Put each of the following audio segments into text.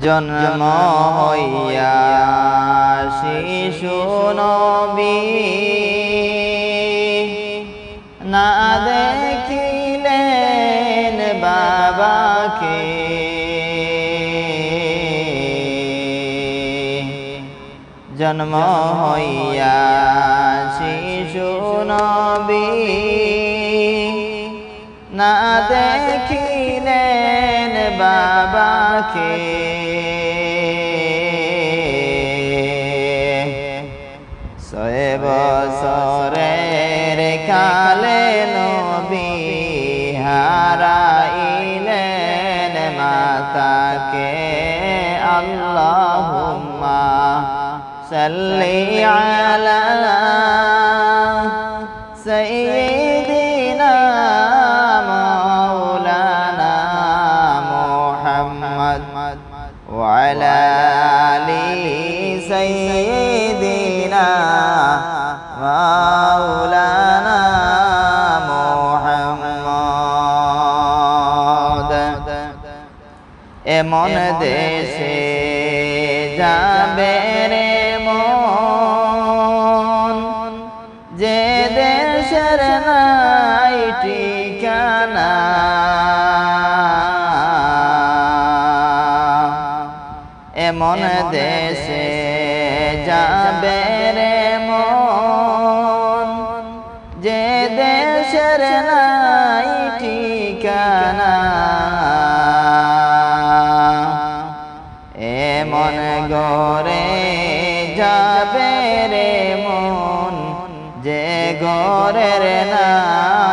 জন্ম হইয়া শিশু নবী। না দেখিলেন বাবাকে। জন্ম হইয়া শিশু নবী। না দেখিলেন বাবাকে। ছয় বছরের কালে নবী হারাইলেন মাতাকে। আল্লাহুম্মা সাল্লি আলা সাইয়্যিদিনা দেশে যাবে রে মন। যে দেশের নাই ঠিকানা। এমন গরে যাবে রে মন। যে গরের নাই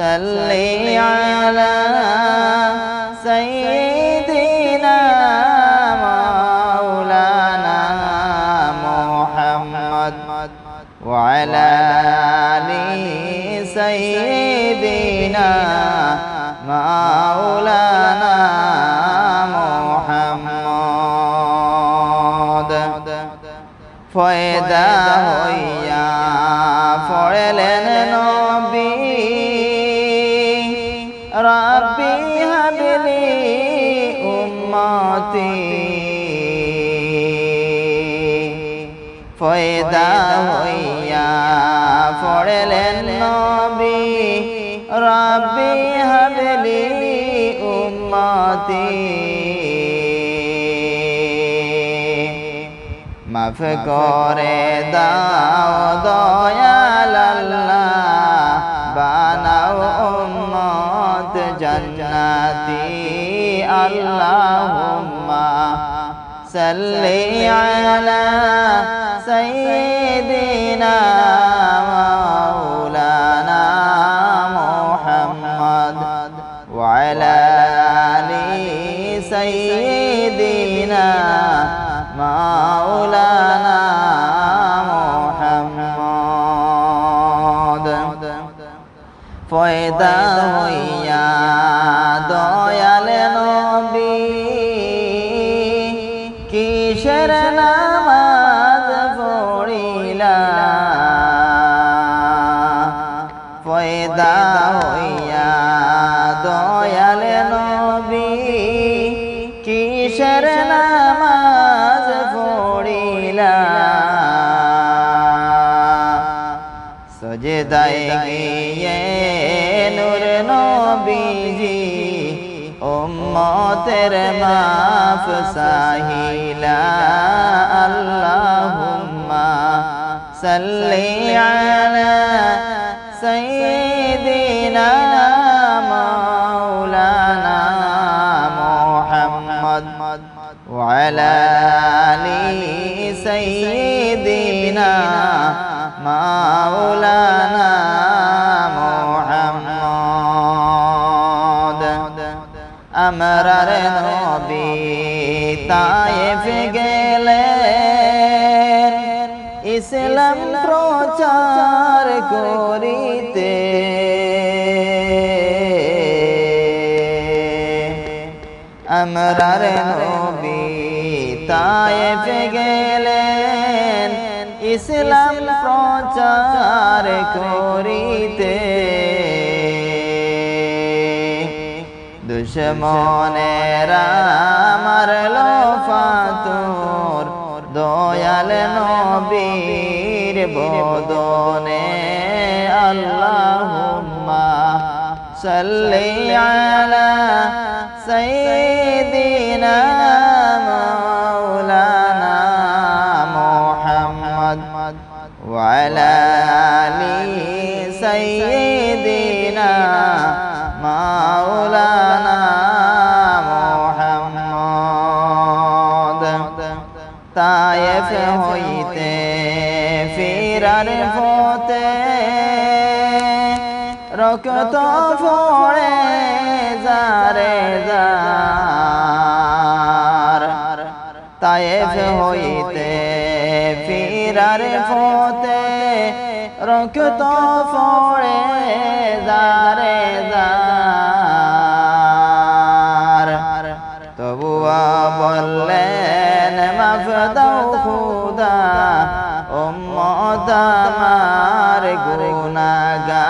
صل على سيدنا مولانا محمد وعلى آل سيدنا مولانا محمد. فإذا هيا فعلن نبي ফয়দা হইয়া পড়লেন নবী, রাব্বি হাবলি উম্মতি। মাফ করে দাও দয়াল আল্লাহ বানাও উম্মত জান্নাতি। আল্লাহুম্মা صل على سيدنا مولانا محمد وعلى سيدنا مولانا محمد. فإذا هيا ফয়দা হইয়া দয়াল নবী, কিসের নামাজ পড়িলা? সজদায় গিয়ে নূর নবীজি, উম্মতের মাফ সাহিলা আল্লাহুম্মা সাল্লি আলা সাইয়্যিদিনা মাওলানা মুহাম্মদ وعلى آل سيدنا مولانا محمد আমরার নবী তায়েফ গেলেন ইসলাম প্রচার করিতে। আমরার নবী তায়েফ গেলেন ইসলাম প্রচার করিতে। দুশ্মনেরা মারলো ফাতুর দয়াল নবীর বদনে। আল্লাহুম্মা সাল্লি আলা সাইয়্যিদিনা মাওলানা মুহাম্মদ وعلى آل سيدنا مولانا محمد তায়েফ হইতে ফিরার পথে রক্ত ফোড়ে যারে যার। তায়েফ হইতে, ফিরার পথে রক্ত ফোড়ে যারে যার। তবুয়া বললেন, মাফ দাও খুদা, উম্মত আমার গুনাহগার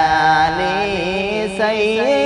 aí.